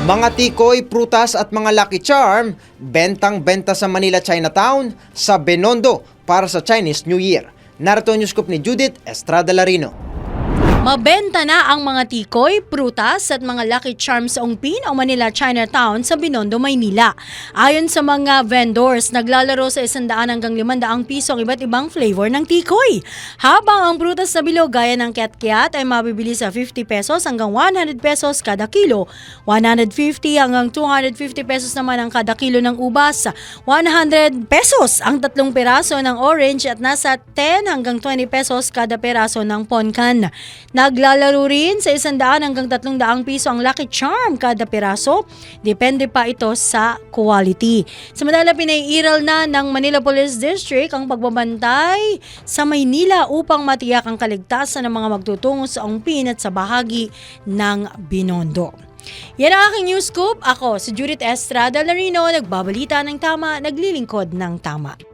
Mga tikoy, prutas at mga Lucky Charm, bentang-benta sa Manila Chinatown sa Benondo para sa Chinese New Year. Narito ang news ni Judith Estrada Larino. Mabenta na ang mga tikoy, prutas at mga Lucky Charms sa Ongpin o Manila Chinatown sa Binondo, Maynila. Ayon sa mga vendors, naglalaro sa 100 hanggang 500 piso ang iba't ibang flavor ng tikoy. Habang ang prutas na bilog gaya ng kiat-kiat ay mabibili sa 50 pesos hanggang 100 pesos kada kilo. 150 hanggang 250 pesos naman ang kada kilo ng ubas. 100 pesos ang tatlong peraso ng orange at nasa 10 hanggang 20 pesos kada peraso ng ponkan. Naglalaro rin sa 100 hanggang 300 piso ang Lucky Charm kada peraso. Depende pa ito sa quality. Samantala, pinaiiral na ng Manila Police District ang pagbabantay sa Maynila upang matiyak ang kaligtasan ng mga magtutungo sa Ongpin at sa bahagi ng Binondo. Yan ang aking news scoop. Ako, si Judith Estrada Larino, nagbabalita ng tama, naglilingkod ng tama.